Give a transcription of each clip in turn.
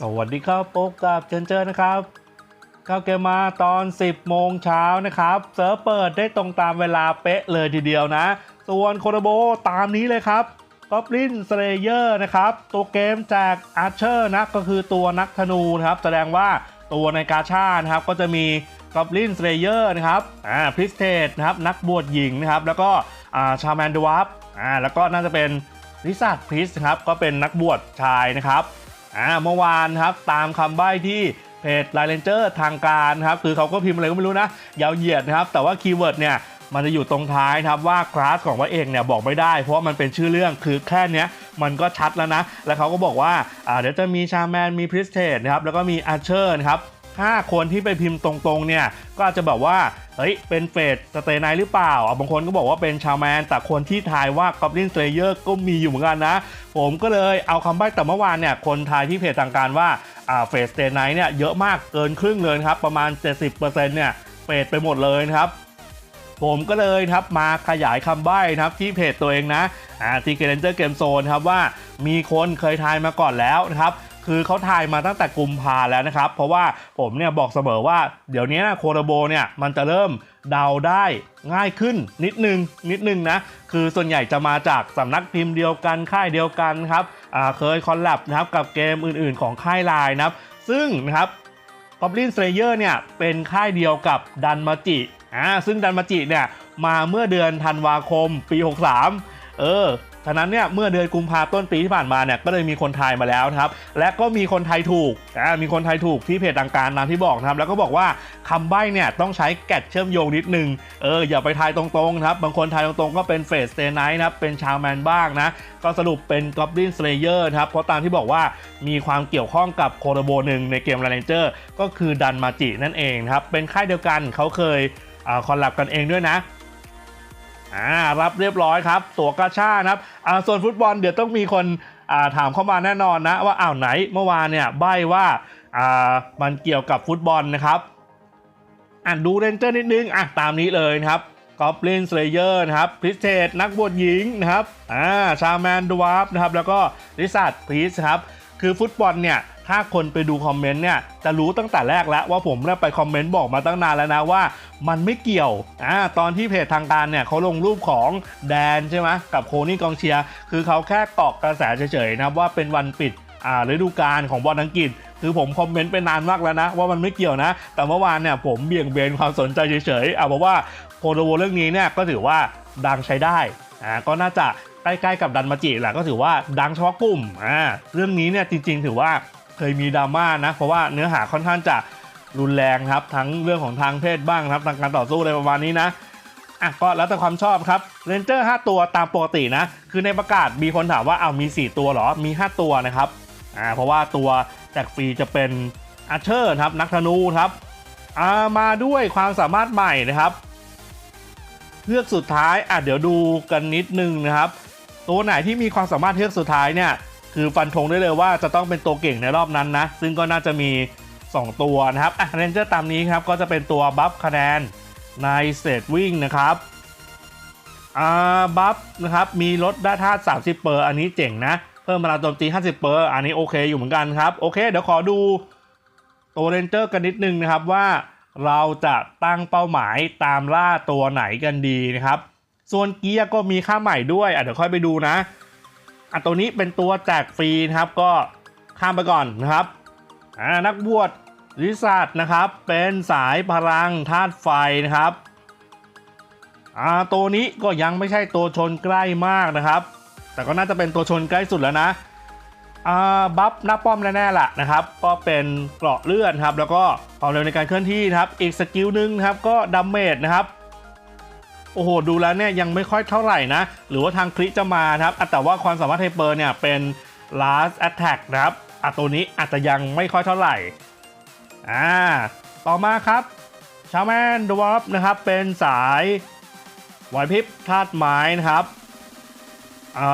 สวัสดีครับพบกับเจนเจอร์นะครับ เข้าเกมมาตอน 10 โมงเช้านะครับ เซิร์ฟเปิดได้ตรงตามเวลาเป๊ะเลยทีเดียวนะ ส่วนโคโนโบตามนี้เลยครับ Goblin Slayer นะครับ ตัวเกมจาก Archer นะก็คือตัวนักธนูนะครับ แสดงว่าตัวในกาชานะครับ ก็จะมี Goblin Slayer นะครับอ่าพริสเทสนะครับ นักบวชหญิงนะครับ แล้วก็อ่าชาแมนดวับอ่าแล้วก็น่าจะเป็นริซาร์ดพริสครับก็เป็นนักบวชชายนะครับ อ่าเมื่อวานครับตามคำใบ้ที่เพจไลเลนเจอร์ทางการครับคือเขาก็พิมพ์อะไรก็ไม่รู้นะยาวเหยียดนะครับ แต่ว่าคีย์เวิร์ดเนี่ยมันจะอยู่ตรงท้ายครับว่าคลาสของพระเอกเนี่ยบอกไม่ได้ เพราะมันเป็นชื่อเรื่องคือแค่เนี้ยมันก็ชัดแล้วนะ แล้วเขาก็บอกว่าอ่าเดี๋ยวจะมีชาแมนมีพริสเทสนะครับแล้วก็มีอาร์เชอร์นะครับห้าคนที่ไปพิมพ์ตรงๆเนี่ยก็อาจจะแบบว่า เฮ้ย เป็นเฟสสเตย์ไนหรือเปล่าอะบางคนก็บอกว่าเป็นชาแมน แต่คนที่ทายว่ากอบลินสเลเยอร์ก็มีอยู่เหมือนกันนะ ผมก็เลยเอาคำใบ้แต่เมื่อวานเนี่ย คนทายที่เพจทางการว่าเฟดสเตย์ไนเนี่ยเยอะมากเกินครึ่งเลยครับ ประมาณ 70%เนี่ยเฟสไปหมดเลยนะครับผมก็เลยครับมาขยายคำใบ้นะครับที่เพจตัวเองนะอ่าทีเกเรนเจอร์เกมโซนครับว่ามีคนเคยทายมาก่อนแล้วนะครับ คือเขาทายมาตั้งแต่กุมภาแล้วนะครับ เพราะว่าผมเนี่ยบอกเสมอว่าเดี๋ยวนี้นะโคโรโบเนี่ยมันจะเริ่มเดาได้ง่ายขึ้นนิดนึงนิดนึงนะ คือส่วนใหญ่จะมาจากสำนักพิมพ์เดียวกันค่ายเดียวกันครับเคยคอลแลบนะครับกับเกมอื่นๆ ของค่ายไลน์นะครับ ซึ่งนะครับ Goblin Slayer เนี่ยเป็นค่ายเดียวกับดันมาจิอ่าซึ่งดันมาจิเนี่ยมาเมื่อเดือนธันวาคมปี 63 เออ ฉะนั้นเนี่ยเมื่อเดือนกุมภาต้นปีที่ผ่านมาเนี่ยก็เลยมีคนไทยมาแล้วนะครับและก็มีคนไทยถูกอ่ามีคนไทยถูกที่เพจต่างการตามที่บอกนะครับแล้วก็บอกว่าคำใบ้เนี่ยต้องใช้แกดเชื่อมโยงนิดนึงเอออย่าไปทายตรงๆนะครับบางคนทายตรงๆก็เป็นเฟสเตไนท์นะครับเป็นชาวแมนบ้างนะก็สรุปเป็น Goblin Slayer นะครับเพราะตามที่บอกว่ามีความเกี่ยวข้องกับโคโรโบหนึ่งในเกม r a n g e r ก็คือดันมาจินั่นเองครับเป็นค่ายเดียวกันเขาเคยอคอลแลบกันเองด้วยนะ อ่ารับเรียบร้อยครับ ตั๋วกาชานะครับอ่าส่วนฟุตบอลเดี๋ยวต้องมีคนอ่าถามเข้ามาแน่นอนนะว่าอ้าวไหนเมื่อวานเนี่ยใบว่าอ่ามันเกี่ยวกับฟุตบอลนะครับอ่านดูเรนเจอร์นิดนึงอะตามนี้เลยครับกอบลินสเลเยอร์นะครับพิเศษนักบวชหญิงนะครับอ่าชาแมนดวาร์ฟนะครับแล้วก็ริซาร์ดพีสครับคือฟุตบอลเนี่ย ถ้าคนไปดูคอมเมนต์เนี่ยจะรู้ตั้งแต่แรกแล้วว่าผมเนี่ยไปคอมเมนต์บอกมาตั้งนานแล้วนะว่ามันไม่เกี่ยวอ่าตอนที่เพจทางการเนี่ยเขาลงรูปของแดนใช่ไหมกับโคนี่กองเชียร์คือเขาแค่เกาะกระแสเฉยๆนะว่าเป็นวันปิดอ่าฤดูกาลของบอลอังกฤษคือผมคอมเมนต์ไปนานมากแล้วนะ ว่ามันไม่เกี่ยวนะ แต่เมื่อวานเนี่ยผมเบี่ยงเบนความสนใจเฉยๆเอาเพราะว่าโคโดโวเรื่องนี้เนี่ยก็ถือว่าดังใช้ได้อ่าก็น่าจะใกล้ๆกับดันมาจิแหละก็ถือว่าดังเฉพาะกลุ่มอ่าเรื่องนี้เนี่ยจริง ๆ ถือว่า เคยมีดราม่านะ เพราะว่าเนื้อหาค่อนข้างจะรุนแรงครับ ทั้งเรื่องของทางเพศบ้างครับทางการต่อสู้อะไรประมาณนี้นะอะก็แล้วแต่ความชอบครับเรนเจอร์5ตัวตามปกตินะ คือในประกาศมีคนถามว่าเอามี 4 ตัวหรอมี 5 ตัวนะครับอ่าเพราะว่าตัวแจกฟรีจะเป็นอาเชอร์ครับนักธนูครับอ่ามาด้วยความสามารถใหม่นะครับเฮือกสุดท้ายอะเดี๋ยวดูกันนิดนึงนะครับ ตัวไหนที่มีความสามารถเฮือกสุดท้ายเนี่ย คือฟันธงได้เลยว่าจะต้องเป็นตัวเก่งในรอบนั้นนะ ซึ่งก็น่าจะมี 2 ตัวนะครับอะเรนเจอร์ตามนี้ครับ ก็จะเป็นตัวบัฟคะแนนในเซตวิ่งนะครับอ่าบัฟนะครับ มีลดได้ธาตุ30 เปอร์ อันนี้เจ๋งนะ เพิ่มพลังโจมตี 50 เปอร์ อันนี้โอเคอยู่เหมือนกันครับ โอเค เดี๋ยวขอดูตัวเรนเจอร์กันนิดนึงนะครับว่าเราจะตั้งเป้าหมายตามล่าตัวไหนกันดีนะครับ ส่วนเกียร์ก็มีค่าใหม่ด้วยอะเดี๋ยวค่อยไปดูนะ อะตัวนี้เป็นตัวแจกฟรีนะครับ ก็ข้ามไปก่อนนะครับอ่านักบวชริซาร์นะครับ เป็นสายพลังธาตุไฟนะครับอ่าตัวนี้ก็ยังไม่ใช่ตัวชนใกล้มากนะครับ แต่ก็น่าจะเป็นตัวชนใกล้สุดแล้วนะอ่าบัฟหน้าป้อมแน่ๆล่ะนะครับ ก็เป็นเกราะเลือดครับ แล้วก็ความเร็วในการเคลื่อนที่นะครับ อีกสกิลหนึ่งครับก็ดัมเมจนะครับ โอ้โห ดูแล้วเนี่ยยังไม่ค่อยเท่าไหร่นะ หรือว่าทางคลิจะมาครับแต่ว่าความสามารถไฮเปอร์เนี่ยเป็น last attack นะครับอะตัวนี้อาจจะยังไม่ค่อยเท่าไหร่อ่าต่อมาครับชาแมนดวอฟนะครับเป็นสายไหวพริบธาตุไม้นะครับ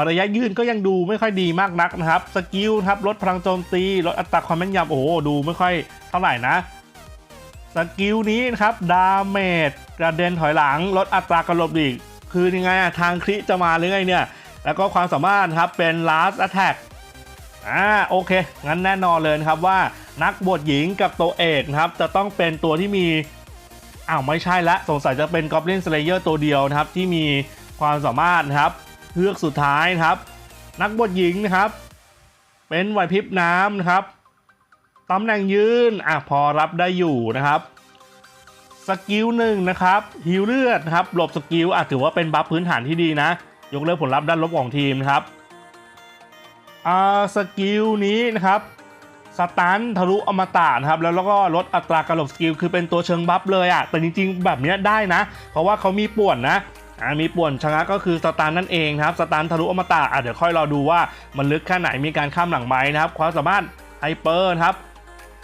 ระยะยืนก็ยังดูไม่ค่อยดีมากนักนะครับ สกิลครับลดพลังโจมตี ลดอัตราความแม่นยำโอ้โหดูไม่ค่อยเท่าไหร่นะ สกิลนี้นะครับ ดาเมจกระเด็นถอยหลัง ลดอัตราการหลบหลีก คือยังไงอะทางคริจะมาหรือไงเนี่ย แล้วก็ความสามารถครับเป็น last attack อ่าโอเค งั้นแน่นอนเลยนะครับว่านักบวชหญิงกับตัวเอกนะครับ จะต้องเป็นตัวที่มีอ้าวไม่ใช่ละสงสัยจะเป็น Goblin Slayer ตัวเดียวนะครับ ที่มีความสามารถนะครับเลือกสุดท้ายนะครับ นักบวชหญิงนะครับ เป็นไหวพริบน้ำนะครับ ตำแหน่งยืนอะพอรับได้อยู่นะครับสกิลหนึ่งนะครับฮิวเลือดนะครับหลบสกิลอาจถือว่าเป็นบัฟพื้นฐานที่ดีนะ ยกเลิกผลลัพธ์ด้านลบของทีมนะครับอ่าสกิลนี้นะครับสตันทะลุอมตะนะครับ แล้วแล้วก็ลดอัตราการหลบสกิลคือเป็นตัวเชิงบัฟเลยอะแต่จริงๆ แบบนี้ได้นะ เพราะว่าเขามีป่วนนะอ่ามีป่วนชะงักก็คือสตันนั่นเองนะครับสตันทะลุอมตะอะเดี๋ยวค่อยรอดูว่ามันลึกแค่ไหนมีการข้ามหลังไหมนะครับ ความสามารถไฮเปอร์ครับ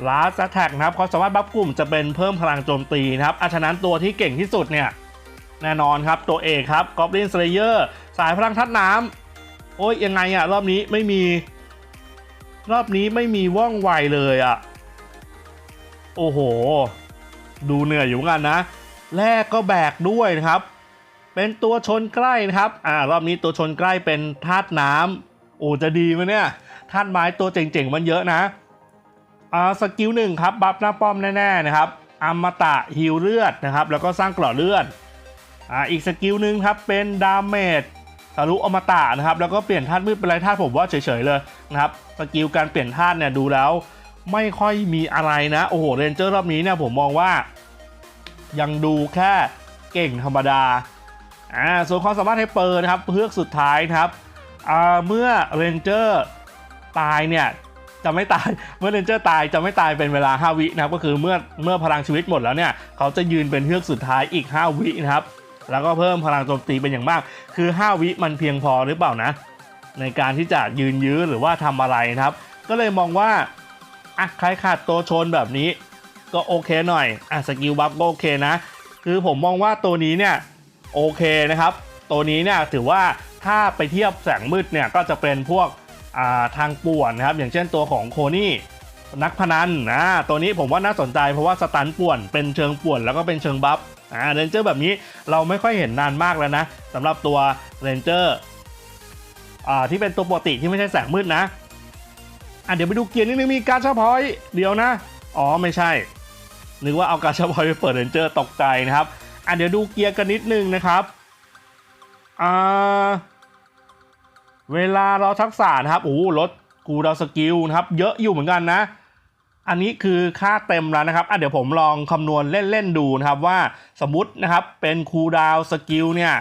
ลาสแท็กนะครับความสามารถบัฟกลุ่มจะเป็นเพิ่มพลังโจมตีนะครับอาฉะนั้นตัวที่เก่งที่สุดเนี่ยแน่นอนครับตัวเอกครับกอบลินสเลเยอร์สายพลังทัดน้ำโอ้ยยังไงอะรอบนี้ไม่มี รอบนี้ไม่มีว่องไวเลยอะโอ้โห ดูเหนื่อยอยู่เหมือนกันนะ แรกก็แบกด้วยนะครับ เป็นตัวชนใกล้นะครับอ่ารอบนี้ตัวชนใกล้เป็นธาตุน้ำโอ้จะดีไหมเนี่ยธาตุไม้ตัวเจ๋งๆมันเยอะนะ อ่าสกิลหนึ่งครับบัฟหน้าป้อมแน่ๆนะครับอมตะฮิวเลือดนะครับแล้วก็สร้างกราะเลือดอ่าอีกสกิลหนึ่งครับเป็นดาเมจทะลุอมตะนะครับแล้วก็เปลี่ยนธาตุมืดเป็นไรธาตุผมว่าเฉยๆเลยนะครับสกิลการเปลี่ยนธาตุเนี่ยดูแล้วไม่ค่อยมีอะไรนะโอ้โหเรนเจอร์รอบนี้เนี่ยผมมองว่า ยังดูแค่เก่งธรรมดาอ่าส่วนความสามารถให้เปิดนะครับเพื่อกสุดท้ายนะครับอ่าเมื่อเรนเจอร์ตายเนี่ย จะไม่ตายเมื่อเรนเจอร์ตายจะไม่ตายเป็นเวลา 5 วินะครับก็คือเมื่อเมื่อพลังชีวิตหมดแล้วเนี่ยเขาจะยืนเป็นเฮือกสุดท้ายอีก 5 วินะครับแล้วก็เพิ่มพลังโจมตีเป็นอย่างมาก คือ 5 วิมันเพียงพอหรือเปล่านะ ในการที่จะยืนยื้อหรือว่าทำอะไรนะครับ ก็เลยมองว่าอะใครขาดตัวชนแบบนี้ ก็โอเคหน่อยอะสกิลบัฟก็โอเคนะ คือผมมองว่าตัวนี้เนี่ยโอเคนะครับ ตัวนี้เนี่ยถือว่าถ้าไปเทียบแสงมืดเนี่ยก็จะเป็นพวก ทางป่วนนะครับอย่างเช่นตัวของโคนี่นักพนันนะตัวนี้ผมว่าน่าสนใจเพราะว่าสตันป่วนเป็นเชิงป่วนแล้วก็เป็นเชิงบัฟอ่าเรนเจอร์แบบนี้เราไม่ค่อยเห็นนานมากแล้วนะสำหรับตัวเรนเจอร์อ่าที่เป็นตัวปกติที่ไม่ใช่แสงมืดนะอะเดี๋ยวไปดูเกียร์นิดนึงมีการชาพอยต์เดียวนะ อ๋อไม่ใช่ นึกว่าเอาการชาพอยต์ไปเปิดเรนเจอร์ตกใจนะครับอะเดี๋ยวดูเกียร์กันนิดนึงนะครับอ่า เวลาเราทักษะนะครับโอ้ลดกูดาวสกิลนะครับ เยอะอยู่เหมือนกันนะ อันนี้คือค่าเต็มแล้วนะครับอะเดี๋ยวผมลองคำนวณเล่นๆดูนะครับว่าสมมตินะครับเป็นคูดาวสกิลเนี่ย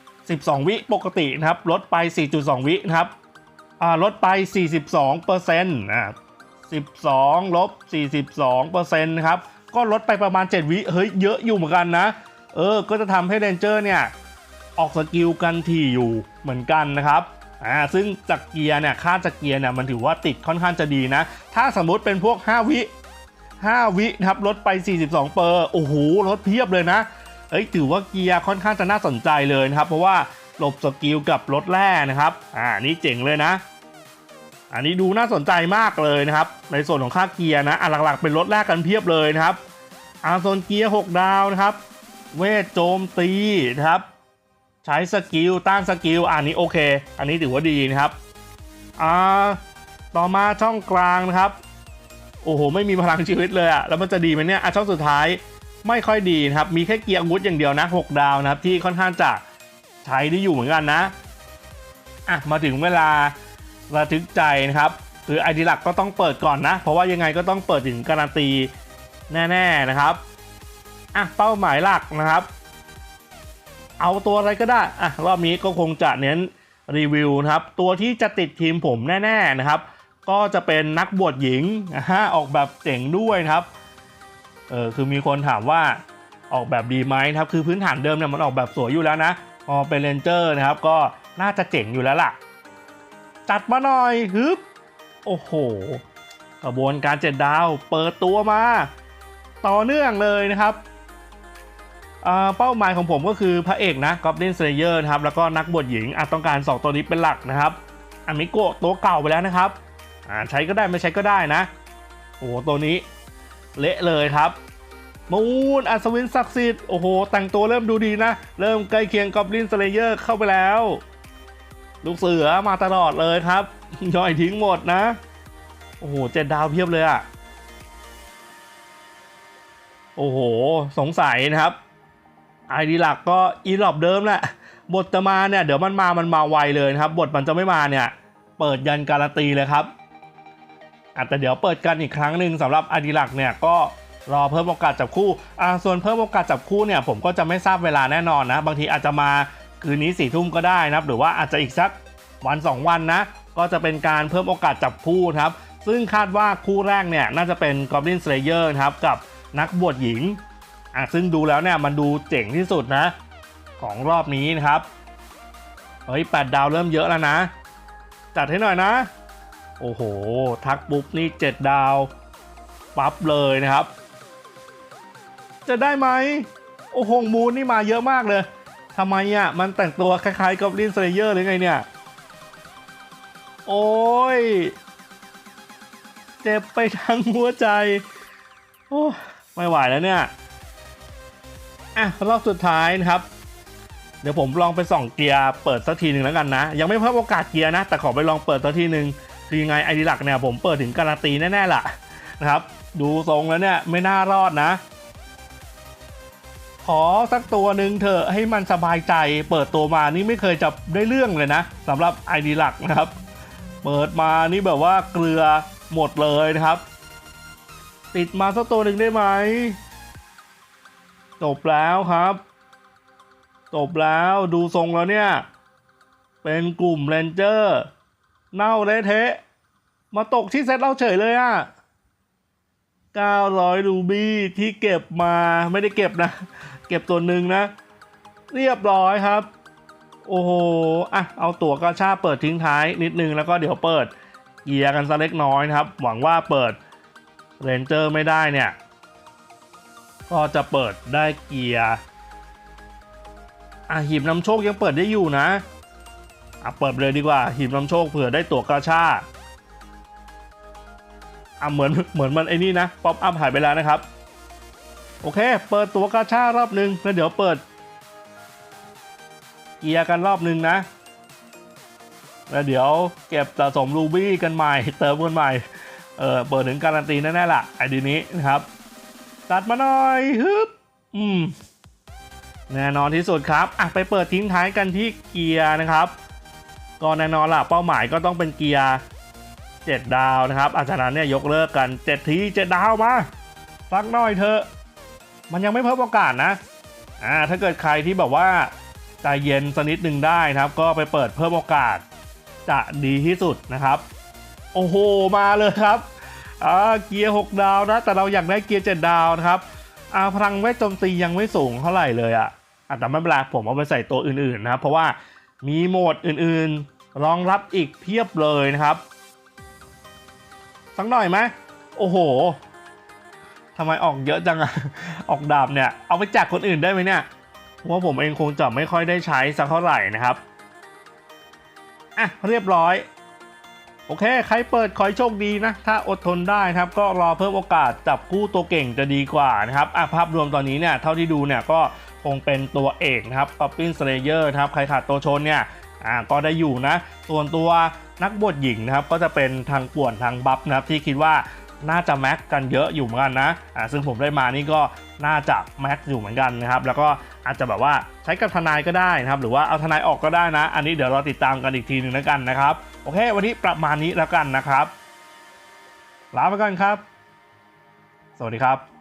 12 วิปกตินะครับ ลดไป 4.2 วินะครับอ่าลดไป 42เปอร์เซ็นต์อ่า12ลบ42เปอร์เซ็นต์นะครับ ก็ลดไปประมาณ 7 วิ เฮ้ย เยอะอยู่เหมือนกันนะ เออ ก็จะทำให้เรนเจอร์เนี่ย ออกสกิลกันถี่อยู่เหมือนกันนะครับ อ่าซึ่งจากเกียร์เนี่ยค่าจากเกียร์เนี่ยมันถือว่าติดค่อนข้างจะดีนะ ถ้าสมมุติเป็นพวก 5 วิ 5 วินะครับลดไป 42 เปอร์โอ้โหลดเพียบเลยนะเอ้ยถือว่าเกียร์ค่อนข้างจะน่าสนใจเลยนะครับเพราะว่าหลบสกิลกับรถแร่นะครับอ่านี่เจ๋งเลยนะ อันนี้ดูน่าสนใจมากเลยนะครับในส่วนของค่าเกียร์นะอะหลักๆเป็นรถแรกกันเพียบเลยนะครับอาโซนเกียร์ 6 ดาวนะครับ เวทโจมตีนะครับ ใช้สกิลต้านสกิลอันนี้โอเค อันนี้ถือว่าดีนะครับอ่าต่อมาช่องกลางนะครับ โอ้โห ไม่มีพลังชีวิตเลยอะแล้วมันจะดีไหมเนี่ยอะช่องสุดท้ายไม่ค่อยดีนะครับ มีแค่เกียร์อาวุธอย่างเดียวนะ 6 ดาวนะครับ ที่ค่อนข้างจะใช้ได้อยู่เหมือนกันนะอะมาถึงเวลาระทึกใจนะครับคือไอดีหลักก็ต้องเปิดก่อนนะ เพราะว่ายังไงก็ต้องเปิดถึงการันตีแน่ ๆนะครับอะเป้าหมายหลักนะครับ เอาตัวอะไรก็ได้อะรอบนี้ก็คงจะเน้นรีวิวนะครับ ตัวที่จะติดทีมผมแน่ๆนะครับ ก็จะเป็นนักบวชหญิงอะฮะออกแบบเจ๋งด้วยนะครับเออคือมีคนถามว่าออกแบบดีไหมครับ คือพื้นฐานเดิมเนี่ยมันออกแบบสวยอยู่แล้วนะพอเป็นเรนเจอร์นะครับ ก็น่าจะเจ๋งอยู่แล้วล่ะ จัดมาหน่อยฮึบโอ้โห กระบวนการเจ็ดดาว เปิดตัวมา ต่อเนื่องเลยนะครับ เป้าหมายของผมก็คือพระเอกนะ Goblin Slayer นะครับแล้วก็นักบวชหญิงอาจต้องการ 2 ตัวนี้เป็นหลักนะครับอามิโกะตัวเก่าไปแล้วนะครับใช้ก็ได้ไม่ใช้ก็ได้นะ โอ้โหตัวนี้เละเลยครับมูนอัศวินศักดิ์สิทธิ์โอ้โหแต่งตัวเริ่มดูดีนะ เริ่มใกล้เคียง Goblin Slayer เข้าไปแล้ว ลูกเสือมาตลอดเลยครับย่อยทิ้งหมดนะ โอ้โหเจ็ดดาวเพียบเลยอะโอ้โห สงสัยนะครับ ไอดีหลักก็อีหลอบเดิมแหละบทจะมาเนี่ยเดี๋ยวมันมามันมาไวเลยครับ บทมันจะไม่มาเนี่ยเปิดยันการันตีเลยครับอะแต่เดี๋ยวเปิดกันอีกครั้งหนึ่งสำหรับอดีหลักเนี่ยก็รอเพิ่มโอกาสจับคู่อ่าส่วนเพิ่มโอกาสจับคู่เนี่ยผมก็จะไม่ทราบเวลาแน่นอนนะ บางทีอาจจะมาคืนนี้สี่ทุ่มก็ได้นะครับ หรือว่าอาจจะอีกสักวัน 2 วันนะ ก็จะเป็นการเพิ่มโอกาสจับคู่ครับ ซึ่งคาดว่าคู่แรกเนี่ยน่าจะเป็น Goblin Slayer นะครับกับนักบวชหญิง อะซึ่งดูแล้วเนี่ยมันดูเจ๋งที่สุดนะ ของรอบนี้นะครับ เฮ้ย8ดดาวเริ่มเยอะแล้วนะ จัดให้หน่อยนะ โอ้โห ทักปุ๊บนี่7ดาว ปั๊บเลยนะครับ จะได้ไหม โอ้โหมูนนี่มาเยอะมากเลยทำไมอะ มันแต่งตัวคล้ายๆกับลินสเลเยอร์หรือไงเนี่ย โอ้ย เจ็บไปทั้งหัวใจ โอ้ไม่ไหวแล้วเนี่ย อะรอบสุดท้ายนะครับ เดี๋ยวผมลองไปส่องเกียร์เปิดสักทีหนึ่งแล้วกันนะ ยังไม่เพิ่มโอกาสเกียร์นะ แต่ขอไปลองเปิดสักทีหนึ่งคือยังไงไอดีหลักเนี่ยผมเปิดถึงการันตีแน่ๆล่ะนะครับ ดูทรงแล้วเนี่ยไม่น่ารอดนะ ขอสักตัวหนึ่งเถอะให้มันสบายใจ เปิดตัวมานี่ไม่เคยจับได้เรื่องเลยนะสำหรับไอดีหลักนะครับ เปิดมานี่แบบว่าเกลือหมดเลยนะครับ ติดมาสักตัวหนึ่งได้ไหม จบแล้วครับ จบแล้วดูทรงแล้วเนี่ย เป็นกลุ่มเรนเจอร์ เน่าเละเทะ มาตกที่เซตเราเฉยเลยอะ900รูบี้ที่เก็บมาไม่ได้เก็บนะ เก็บตัวหนึ่งนะ เรียบร้อยครับ โอ้โหอะเอาตั๋วกาชาเปิดทิ้งท้ายนิดนึงแล้วก็เดี๋ยวเปิดเกียร์กันสักเล็กน้อยนะครับ หวังว่าเปิดเรนเจอร์ไม่ได้เนี่ย ก็จะเปิดได้เกียร์อะหีบนำโชคยังเปิดได้อยู่นะอะเปิดเลยดีกว่า หีบนำโชคเผื่อได้ตั๋วกาชาอะเหมือนเหมือนมันไอ้นี่นะป๊อปอัพหายไปแล้วนะครับ โอเค เปิดตั๋วกาชารอบหนึ่งแล้วเดี๋ยวเปิด เกียร์กันรอบหนึ่งนะแล้วเดี๋ยวเก็บสะสมรูบี้กันใหม่ เติมกันใหม่ เออเปิดถึงการันตีแน่ๆล่ะไอดีนี้นะครับ ตัดมาหน่อยฮึบอืมแน่นอนที่สุดครับอะไปเปิดทิ้งท้ายกันที่เกียร์นะครับก็แน่นอนล่ะเป้าหมายก็ต้องเป็นเกียร์7ดาวนะครับอาจารย์เนี่ยยกเลิกกัน 7 ที7ดาวมาสักหน่อยเถอะ มันยังไม่เพิ่มโอกาสนะอ่าถ้าเกิดใครที่แบบว่าใจเย็นสักนิดหนึ่งได้นะครับ ก็ไปเปิดเพิ่มโอกาสจะดีที่สุดนะครับ โอ้โหมาเลยครับ เกียร์ 6 ดาวนะ แต่เราอยากได้เกียร์ 7 ดาวนะครับอ่าพลังเวทโจมตียังไม่สูงเท่าไหร่เลยอะอะแต่ไม่เป็นไรผมเอาไปใส่ตัวอื่นๆนะครับ เพราะว่ามีโหมดอื่นๆ รองรับอีกเพียบเลยนะครับสักหน่อยไหมโอ้โหทำไมออกเยอะจังอะออกดาบเนี่ย เอาไปแจกคนอื่นได้ไหมเนี่ยเพราะว่าผมเองคงจะไม่ค่อยได้ใช้สักเท่าไหร่นะครับ อะเรียบร้อย โอเค ใครเปิดขอให้โชคดีนะ ถ้าอดทนได้นะครับ ก็รอเพิ่มโอกาสจับคู่ตัวเก่งจะดีกว่านะครับอะภาพรวมตอนนี้เนี่ยเท่าที่ดูเนี่ยก็คงเป็นตัวเอกนะครับ Goblin Slayer นะครับ ใครขาดตัวชนเนี่ยอ่าก็ได้อยู่นะ ส่วนตัวนักบวชหญิงนะครับ ก็จะเป็นทางป่วนทางบัฟนะครับที่คิดว่าน่าจะแม็กกันเยอะอยู่เหมือนกันนะอ่าซึ่งผมได้มานี่ก็น่าจะแม็กอยู่เหมือนกันนะครับ แล้วก็อาจจะแบบว่าใช้กับทนายก็ได้นะครับ หรือว่าเอาทนายออกก็ได้นะ อันนี้เดี๋ยวเราติดตามกันอีกทีหนึ่งแล้วกันนะครับ โอเค วันนี้ประมาณนี้แล้วกันนะครับ ลาไปก่อนครับ สวัสดีครับ